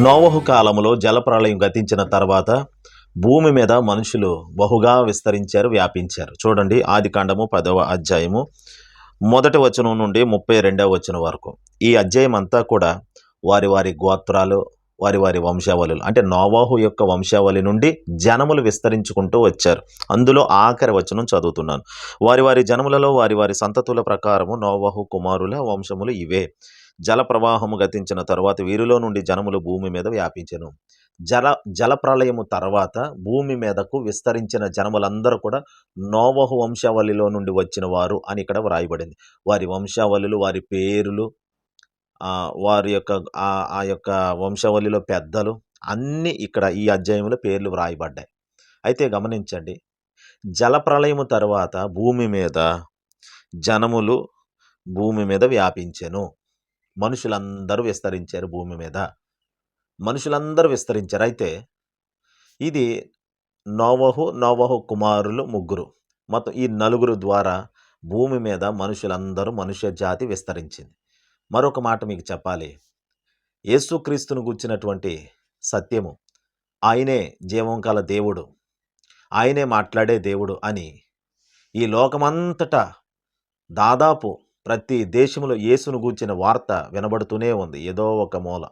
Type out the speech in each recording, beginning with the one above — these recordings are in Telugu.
నోవహు కాలంలో జలప్రళయం గతించిన తర్వాత భూమి మీద మనుషులు బహుగా విస్తరించారు వ్యాపించారు. చూడండి ఆది కాండము పదవ అధ్యాయము మొదటి వచనం నుండి ముప్పై రెండవ వచనం వరకు. ఈ అధ్యాయం అంతా కూడా వారి వారి గోత్రాలు వారి వారి వంశావళులు. అంటే నోవాహు యొక్క వంశావళి నుండి జనములు విస్తరించుకుంటూ వచ్చారు. అందులో ఆఖరి వచనం చదువుతున్నాను. వారి వారి జనములలో వారి వారి సంతతుల ప్రకారము నోవాహు కుమారుల వంశములు ఇవే. జల ప్రవాహము గతించిన తరువాత వీరిలో నుండి జనములు భూమి మీద వ్యాపించను. జల జల ప్రళయము తర్వాత భూమి మీదకు విస్తరించిన జనములందరూ కూడా నోవహు వంశావళిలో నుండి వచ్చిన వారు అని ఇక్కడ వ్రాయబడింది. వారి వంశావళులు వారి పేరులు వారి యొక్క ఆ యొక్క వంశవల్లిలో పెద్దలు అన్నీ ఇక్కడ ఈ అధ్యాయంలో పేర్లు వ్రాయబడ్డాయి. అయితే గమనించండి జల ప్రళయము తర్వాత భూమి మీద జనములు భూమి మీద వ్యాపించెను. మనుషులందరూ విస్తరించారు భూమి మీద. మనుషులందరూ విస్తరించారు. అయితే ఇది నోవహు నోవహు కుమారులు ముగ్గురు. మొత్తం ఈ నలుగురు ద్వారా భూమి మీద మనుషులందరూ మనుష్య జాతి విస్తరించింది. మరొక మాట మీకు చెప్పాలి. యేసుక్రీస్తును గుచ్చినటువంటి సత్యము. ఆయనే జీవంకాల దేవుడు. ఆయనే మాట్లాడే దేవుడు అని ఈ లోకమంతటా దాదాపు ప్రతి దేశంలో యేసును గూర్చిన వార్త వినబడుతూనే ఉంది. ఏదో ఒక మూల.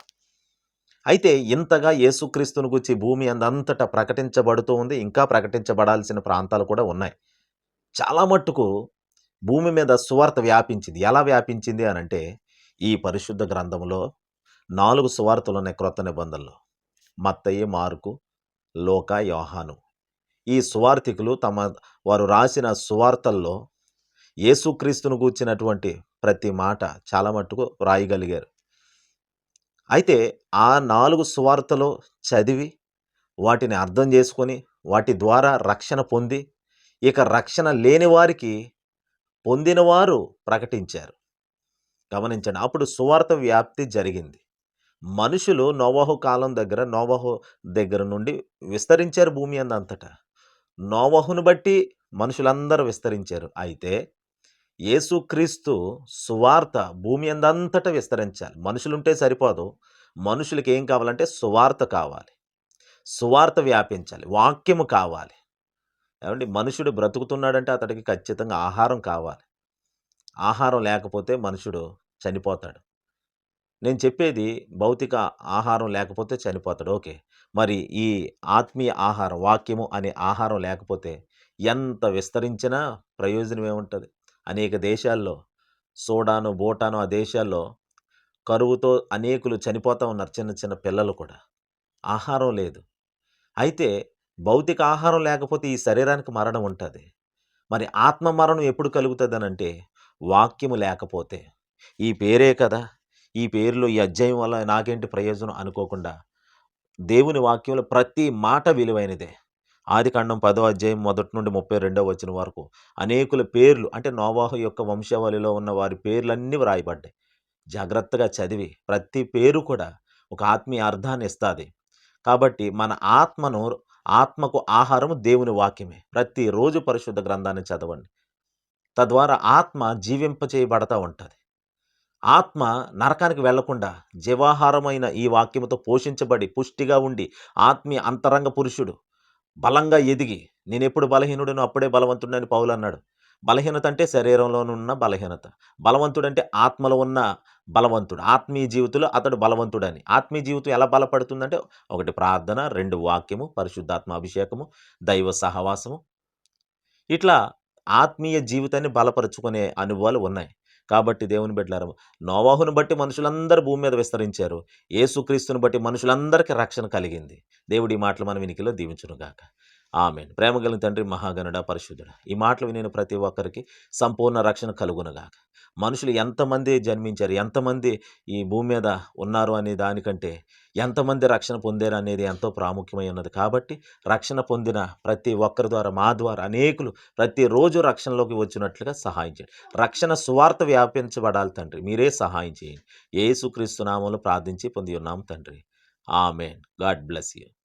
అయితే ఇంతగా యేసుక్రీస్తును గురించి భూమి అందంతటా ప్రకటించబడుతూ ఉంది. ఇంకా ప్రకటించబడాల్సిన ప్రాంతాలు కూడా ఉన్నాయి. చాలా మట్టుకు భూమి మీద సువార్త వ్యాపించింది. ఎలా వ్యాపించింది అని అంటే ఈ పరిశుద్ధ గ్రంథంలో నాలుగు సువార్తలు ఉన్నాయి క్రొత్త నిబంధనలో. మత్తయ్య మార్కు లోక యోహాను. ఈ సువార్థికులు తమ వారు రాసిన సువార్తల్లో యేసుక్రీస్తును గూర్చినటువంటి ప్రతి మాట చాలా మట్టుకు వ్రాయగలిగారు. అయితే ఆ నాలుగు సువార్తలు చదివి వాటిని అర్థం చేసుకొని వాటి ద్వారా రక్షణ పొంది ఇక రక్షణ లేని వారికి పొందినవారు ప్రకటించారు. గమనించండి. అప్పుడు సువార్త వ్యాప్తి జరిగింది. మనుషులు నోవహు కాలం దగ్గర నోవహు దగ్గర నుండి విస్తరించారు భూమి అందంతటా. నోవహును బట్టి మనుషులందరూ విస్తరించారు. అయితే యేసుక్రీస్తు సువార్త భూమి అందంతటా విస్తరించాలి. మనుషులుంటే సరిపోదు. మనుషులకి ఏం కావాలంటే సువార్త కావాలి. సువార్త వ్యాపించాలి. వాక్యము కావాలి. ఏమండి? మనుషుడు బ్రతుకుతున్నాడంటే అతడికి ఖచ్చితంగా ఆహారం కావాలి. ఆహారం లేకపోతే మనుషుడు చనిపోతాడు. నేను చెప్పేది భౌతిక ఆహారం లేకపోతే చనిపోతాడు. ఓకే. మరి ఈ ఆత్మీయ ఆహారం వాక్యము అనే ఆహారం లేకపోతే ఎంత విస్తరించినా ప్రయోజనం ఏముంటుంది? అనేక దేశాల్లో సోడాను బోటాను ఆ దేశాల్లో కరువుతో అనేకులు చనిపోతూ ఉన్నారు చిన్న చిన్న పిల్లలు కూడా. ఆహారం లేదు. అయితే భౌతిక ఆహారం లేకపోతే ఈ శరీరానికి మరణం ఉంటుంది. మరి ఆత్మ మరణం ఎప్పుడు కలుగుతుంది అని అంటే వాక్యము లేకపోతే. ఈ పేరే కదా! ఈ పేరులో ఈ అధ్యాయం వల్ల నాకేంటి ప్రయోజనం అనుకోకుండా. దేవుని వాక్యంలో ప్రతి మాట విలువైనదే. ఆది కాండం పదో అధ్యాయం మొదటి నుండి ముప్పై రెండవ వచ్చిన వరకు అనేకుల పేర్లు అంటే నోవాహు యొక్క వంశావళిలో ఉన్న వారి పేర్లన్నీ వ్రాయబడ్డాయి. జాగ్రత్తగా చదివి ప్రతి పేరు కూడా ఒక ఆత్మీయ అర్థాన్ని ఇస్తుంది. కాబట్టి మన ఆత్మను ఆత్మకు ఆహారము దేవుని వాక్యమే. ప్రతిరోజు పరిశుద్ధ గ్రంథాన్ని చదవండి. తద్వారా ఆత్మ జీవింపచేయబడతా ఉంటుంది. ఆత్మ నరకానికి వెళ్ళకుండా జీవాహారమైన ఈ వాక్యముతో పోషించబడి పుష్టిగా ఉండి ఆత్మీయ అంతరంగ పురుషుడు బలంగా ఎదిగి నేను ఎప్పుడు బలహీనుడను అప్పుడే బలవంతుడని పౌలు అన్నాడు బలహీనత అంటే శరీరంలోనున్న బలహీనత. బలవంతుడంటే ఆత్మలో ఉన్న బలవంతుడు. ఆత్మీయ జీవితంలో అతడు బలవంతుడని. ఆత్మీయ జీవితం ఎలా బలపడుతుందంటే ఒకటి ప్రార్థన రెండు వాక్యము పరిశుద్ధాత్మ అభిషేకము దైవ సహవాసము. ఇట్లా ఆత్మీయ జీవితాన్ని బలపరుచుకునే అనుభవాలు ఉన్నాయి. కాబట్టి దేవుని బిడ్డలారా నోవాహును బట్టి మనుషులందరూ భూమి మీద విస్తరించారు. ఏసుక్రీస్తుని బట్టి మనుషులందరికీ రక్షణ కలిగింది. దేవుడి మాటలు మన వినికిలో దీవించునుగాక. ఆమెన్. ప్రేమ కలిగిన తండ్రి మహాగణుడ పరిశుద్ధుడ. ఈ మాటలు వినిన ప్రతి ఒక్కరికి సంపూర్ణ రక్షణ కలుగునగాక. మనుషులు ఎంతమంది జన్మించారు ఎంతమంది ఈ భూమి మీద ఉన్నారు అనే దానికంటే ఎంతమంది రక్షణ పొందారు అనేది ఎంతో ప్రాముఖ్యమై ఉన్నది. కాబట్టి రక్షణ పొందిన ప్రతి ఒక్కరి ద్వారా మా ద్వారా అనేకులు ప్రతిరోజు రక్షణలోకి వచ్చినట్లుగా సహాయం చేయండి. రక్షణ సువార్త వ్యాపించబడాలి తండ్రి. మీరే సహాయం చేయండి. ఏసుక్రీస్తు నామంలో ప్రార్థించి పొంది ఉన్నాం తండ్రి. ఆమెన్. God bless you.